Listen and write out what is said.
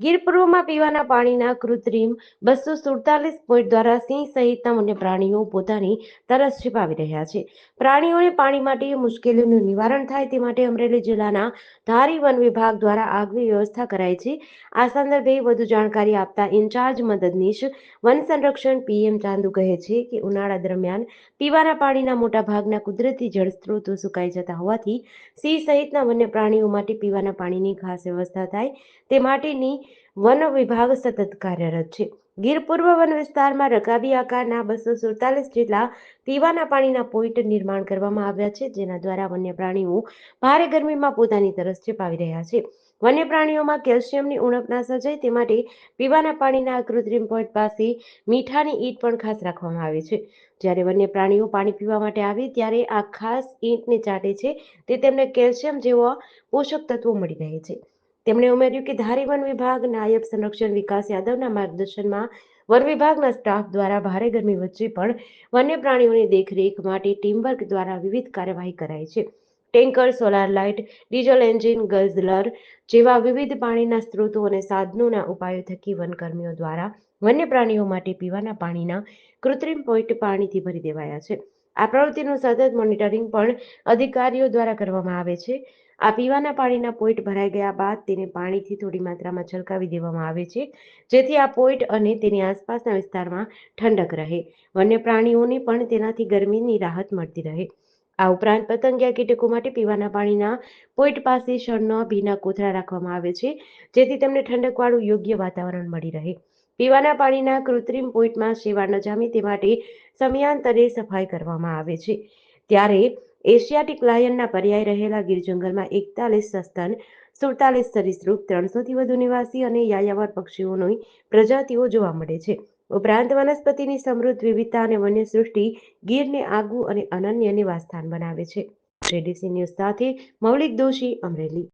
ગીર પૂર્વમાં પીવાના પાણીના કૃત્રિમ બસો સુડતાલીસ પોઈન્ટ દ્વારા સિંહ સહિતના વન્ય પ્રાણીઓ પોતાની તરસ छिપાવી રહ્યા છે. પ્રાણીઓને પાણી માટે મુશ્કેલીઓનું નિવારણ થાય તે માટે અમરેલી જિલ્લાના ધારી વન વિભાગ દ્વારા આગવી વ્યવસ્થા કરાઈ છે. આ સંદર્ભે વધુ જાણકારી આપતા ઇન્ચાર્જ મદદનીશ વન સંરક્ષણ પીએમ ચાંદુ કહે છે કે, ઉનાળા દરમિયાન પીવાના પાણીના મોટા ભાગના કુદરતી જળ સ્ત્રોતો સુકાઈ જતા હોવાથી સિંહ સહિતના વન્ય પ્રાણીઓ માટે પીવાના પાણીની ખાસ વ્યવસ્થા થાય તે માટેની વન વિભાગ સતત કાર્યરત છે. ગીર પૂર્વ વન વિસ્તારમાં રકાબી આકારના બસો સુડતાલીસ જેટલા પીવાના પાણીના પોઈન્ટ નિર્માણ કરવામાં આવ્યા છે, જેના દ્વારા વન્ય પ્રાણીઓ ભારે ગરમીમાં પોતાની તરસ છિપાવી રહ્યા છે. વન્ય પ્રાણીઓમાં કેલ્શિયમની ઉણપ ના સર્જાય તે માટે પીવાના પાણીના કૃત્રિમ પોઈન્ટ પાસે મીઠાની ઈંટ પણ ખાસ રાખવામાં આવે છે. જ્યારે વન્ય પ્રાણીઓ પાણી પીવા માટે આવે ત્યારે આ ખાસ ઈંટને ચાટે છે, તે તેમને કેલ્શિયમ જેવા પોષક તત્વો મળી રહે છે. તેમણે ઉમેર્યું કે ધારી વન વિભાગ, નાયબ સંરક્ષણ વિકાસ યાદવના માર્ગદર્શનમાં વન વિભાગના સ્ટાફ દ્વારા ભારે ગરમી વચ્ચે પણ વન્ય પ્રાણીઓની દેખરેખ માટે ટીમવર્ક દ્વારા વિવિધ કાર્યવાહી કરાઈ છે. Tanker, solar light, diesel engine, guzzler જેવા વિવિધ પાણીના સ્ત્રોતો અને સાધનોના ઉપાયો થકી વનકર્મીઓ દ્વારા વન્ય પ્રાણીઓ માટે પીવાના પાણીના કૃત્રિમ પોઈન્ટ પાણીથી ભરી દેવાયા છે. આ પ્રવૃત્તિનું સતત મોનિટરિંગ પણ અધિકારીઓ દ્વારા કરવામાં આવે છે. આ પીવાના પાણીના પોઈન્ટ ભરાઈ ગયા બાદ તેને પાણીથી થોડી માત્રામાં છલકાવી દેવામાં આવે છે, જેથી આ પોઈન્ટ અને તેની આસપાસના વિસ્તારમાં ઠંડક રહે. વન્ય પ્રાણીઓને પણ તેનાથી ગરમીની રાહત મળતી રહે. આ ઉપરાંત પતંગિયા કીટકો માટે પીવાના પાણીના પોઈન્ટ પાસે શણનો ભીના કોથળા રાખવામાં આવે છે, જેથી તેમને ઠંડકવાળું યોગ્ય વાતાવરણ મળી રહે. પીવાના પાણીના કૃત્રિમ પોઈન્ટમાં શેવાળ ન જામે તે માટે સમયાંતરે સફાઈ કરવામાં આવે છે. ત્યારે એશિયાટિક લાયનના પર્યાય રહેલા ગીર જંગલમાં એકતાલીસ સસ્તન સુડતાલીસ સરીસૃપ, ત્રણસોથી વધુ નિવાસી અને યાયાવર પક્ષીઓની પ્રજાતિઓ જોવા મળે છે. ઉપરાંત વનસ્પતિની સમૃદ્ધ વિવિધતા અને વન્ય સૃષ્ટિ ગીરને આગવું અને અનન્ય નિવાસસ્થાન બનાવે છે. જેડીસી ન્યૂઝ સાથે મૌલિક દોશી અમરેલી.